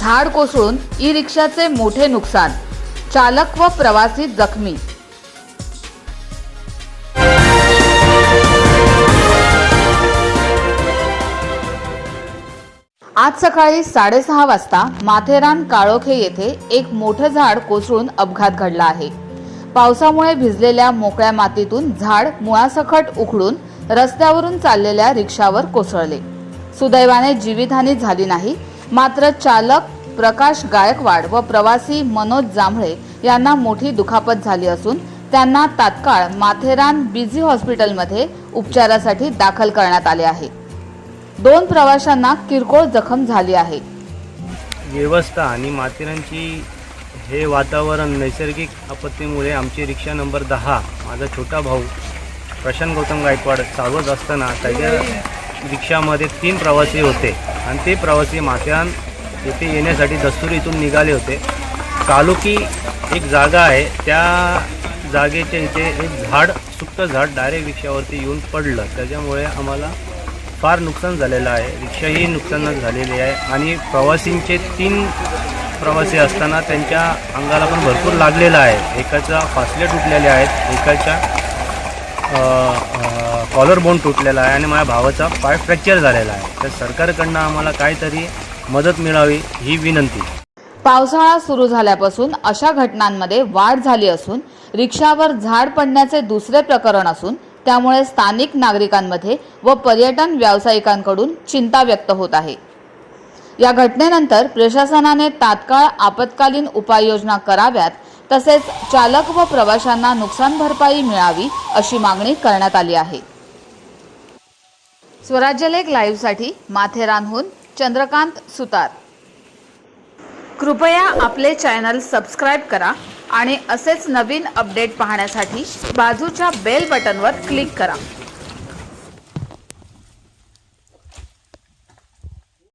झाड कोसळून ई रिक्षाचे मोठे नुकसान चालक व प्रवासी जखमी. आज सकाळी साडेसहा वाजता माथेरान काळोखे येथे एक मोठं झाड कोसळून अपघात घडला आहे. पावसामुळे भिजलेल्या मोकळ्या मातीतून झाड मुळासकट उखडून रस्त्यावरून चाललेल्या रिक्षावर कोसळले. सुदैवाने जीवितहानी झाली नाही मात्र चालक प्रकाश गायकवाड व प्रवासी मनोज जांभळे यांना मोठी दुखापत झाली असून त्यांना तात्काळ माथेरान बिझी हॉस्पिटलमध्ये उपचारासाठी दाखल करण्यात आले आहे. दोन प्रवाशांना किरकोळ जखम झाली आहे. व्यवस्था आणि माथेरानची हे वातावरण नैसर्गिक आपत्तीमुळे आमची रिक्षा नंबर दहा माझा छोटा भाऊ प्रशांत गौतम गायकवाड चालवत असताना त्याच्या रिक्षामध्ये तीन प्रवासी होते आणि ते प्रवासी माथेरान येथे येण्यासाठी दस्तुरी इथून निघाले होते. कालोकी एक जागा आहे. त्या जागेच्या इथे एक झाड सुप्त झाड डायरेक्ट रिक्षावरती येऊन पडलं. त्याच्यामुळे आम्हाला फार नुकसान झालेलं आहे. रिक्षाही नुकसानच झालेली आहे. आणि प्रवासींचे तीन प्रवासी असताना त्यांच्या अंगाला पण भरपूर लागलेलं आहे. एकाचा फासले तुटलेले आहेत. एकाच्या कॉलर बोन तुटलेला आहे आणि माझ्या भावाचा पाय फ्रॅक्चर झालेला आहे. तर सरकारकडनं आम्हाला काहीतरी मदत मिळावी ही विनंती. पावसाळा सुरू झाल्यापासून अशा घटनांमध्ये वाढ झाली असून रिक्षावर झाड पडण्याचे दुसरे प्रकरण असून त्यामुळे स्थानिक नागरिकांमध्ये व पर्यटन व्यावसायिकांकडून चिंता व्यक्त होत आहे. या घटनेनंतर प्रशासनाने तात्काळ आपत्कालीन उपाययोजना कराव्यात तसेच चालक व प्रवाशांना नुकसान भरपाई मिळावी अशी मागणी करण्यात आली आहे. स्वराज्यलेख लाईव्हसाठी माथेरानहून चंद्रकांत सुतार. कृपया आपले चॅनल सबस्क्राईब करा आणि असेच नवीन अपडेट पाहण्यासाठी बाजूच्या बेल बटनवर क्लिक करा.